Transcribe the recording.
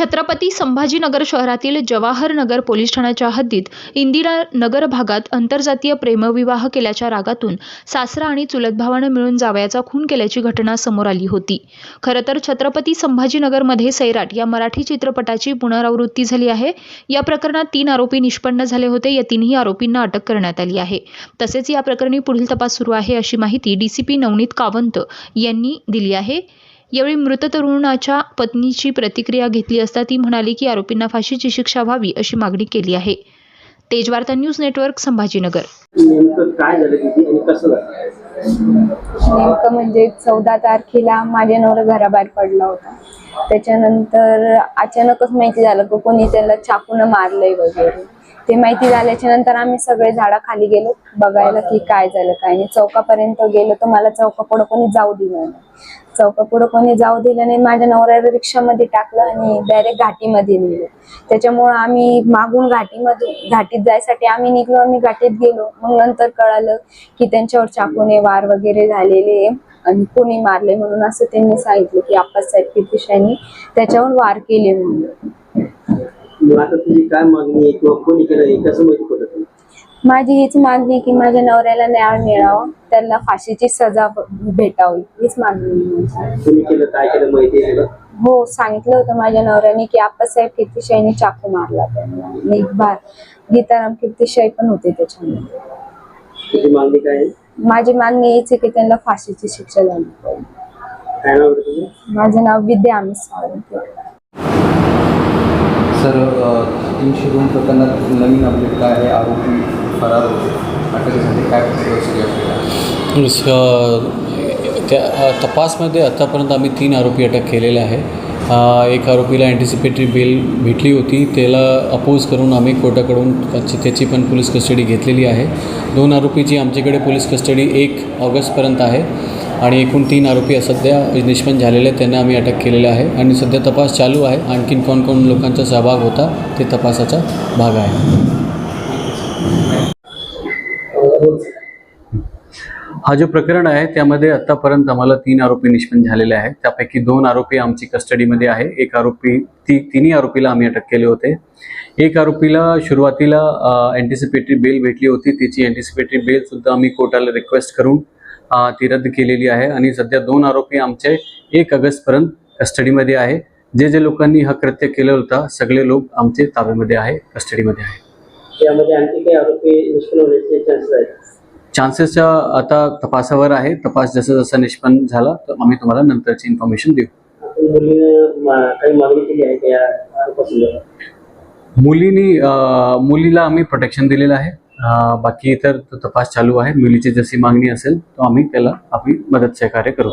छत्रपती संभाजीनगर शहरातील जवाहर नगर पोलीस ठाण्याच्या हद्दीत इंदिरा नगर भागात आंतरजातीय प्रेमविवाह केल्याच्या रागातून सासरा आणि चुलत भावानं मिळून जावयाचा खून केल्याची घटना समोर आली होती. खरं तर छत्रपती संभाजीनगरमध्ये सैराट या मराठी चित्रपटाची पुनरावृत्ती झाली आहे. या प्रकरणात तीन आरोपी निष्पन्न झाले होते. या तिन्ही आरोपींना अटक करण्यात आली आहे. तसेच या प्रकरणी पुढील तपास सुरू आहे अशी माहिती डीसीपी नवनीत कावंत यांनी दिली आहे. यावेळी मृत तरुणाच्या पत्नीची प्रतिक्रिया घेतली असता ती म्हणाली की आरोपींना फाशीची शिक्षा व्हावी अशी मागणी केली आहे. Tejvarta news network Sambhajinagar. नेमकं म्हणजे चौदा तारखेला माझ्या नवरा घराबाहेर पडला होता. त्याच्यानंतर अचानकच माहिती झालं की कोणी त्याला चाकून मारलंय वगैरे. ते माहिती झाल्याच्यानंतर आम्ही सगळे झाडा खाली गेलो बघायला की काय झालं काय नाही. चौकापर्यंत गेलो तर मला चौकापुढं कोणी जाऊ दिलं नाही. चौकापुढं कोणी जाऊ दिलं नाही माझ्या नवऱ्याला रिक्षामध्ये टाकलं आणि डायरेक्ट घाटीमध्ये निघलो त्याच्यामुळं आम्ही मागून घाटीमध्ये घाटीत जायसाठी आम्ही निघलो आणि घाटीत गेलो. मग नंतर कळालं की त्यांच्यावर चाकूने वार वगैरे झालेले आणि कोणी मारले म्हणून असं त्यांनी सांगितलं की आप्पासाहेब कीर्तिशांनी त्याच्यावर वार केले म्हणून. आता तुझी काय मागणी आहे किंवा कोणी केलं हे कसं माहिती पडत तुला? माझी हीच मागणी आहे की माझ्या नवऱ्याला न्याय मिळावा त्यांना फाशीची सजा भ- भेटावी हीच मागणी आहे माझी. कोणी केलं काय केलं माहिती आहे तुला? हो सांगितलं होतं माझ्या नवऱ्याने की आप्पासाहेब कीर्तिशाहीने चाकू मारला त्यांना. आणि भा गीताराम कीर्तिशाही पण होते त्याच्यामध्ये. तुझी मागणी काय आहे? माझी मागणी हीच आहे की त्यांना फाशीची शिक्षा झाली पाहिजे काय नाव आहे तुझं? माझं नाव विद्या अमित सावंत सर अ, तीनशे दोन प्रकरणात नवीन अपडेट काय आहे आरोपी फरार होते. अटकेसाठी काय त्या तपासमध्ये आत्तापर्यंत आम्ही तीन आरोपी अटक केलेले आहे एक आरोपीला अँटिसिपेटरी बेल भेटली होती. त्याला अपोज करून आम्ही कोर्टाकडून त्याची त्याची पण पोलीस कस्टडी घेतलेली आहे. दोन आरोपीची आमच्याकडे पोलीस कस्टडी एक ऑगस्टपर्यंत आहे. आणि एकूण तीन आरोपी सध्या निष्पन्न झालेले आहेत. त्यांना आम्ही अटक केलेलं आहे. आणि सध्या तपास चालू आहे. आणखीन कोण कोण लोकांचा सहभाग होता ते तपासाचा भाग आहे. हा जो प्रकरण आहे त्यामध्ये आत्तापर्यंत आम्हाला तीन आरोपी निष्पन्न झालेले आहेत. त्यापैकी दोन आरोपी आमची कस्टडीमध्ये आहे. एक आरोपी ती तिन्ही आरोपीला आम्ही अटक केले होते. एक आरोपीला सुरुवातीला अँटिसिपेटरी बेल भेटली होती. त्याची अँटिसिपेटरी बेलसुद्धा आम्ही कोर्टाला रिक्वेस्ट करून ती रद्द केलेली आहे. आणि सध्या दोन आरोपी आमचे एक ऑगस्टपर्यंत कस्टडीमध्ये आहे. जे जे लोकांनी हा कृत्य केलं होता सगळे लोक आमचे ताब्यामध्ये आहे कस्टडीमध्ये आहे. आणखी काही आरोपी निष्पन्न होण्याचे चान्सेस आहेत? चान्सेसच्या आता तपासावर आहे. तपास जसा जसा निष्पन्न झाला तर आम्ही तुम्हाला नंतरची इन्फॉर्मेशन देऊ. मुलीनं मा- काही मागणी केली आहे त्या आरोपासंदर्भात? मुलीनी अं, मुलीला आम्ही प्रोटेक्शन दिलेलं आहे. बाकी तर तो तपास चालू आहे. मुलीची जशी मागणी असेल तो आम्ही त्याला आम्ही मदत सहकार्य करू.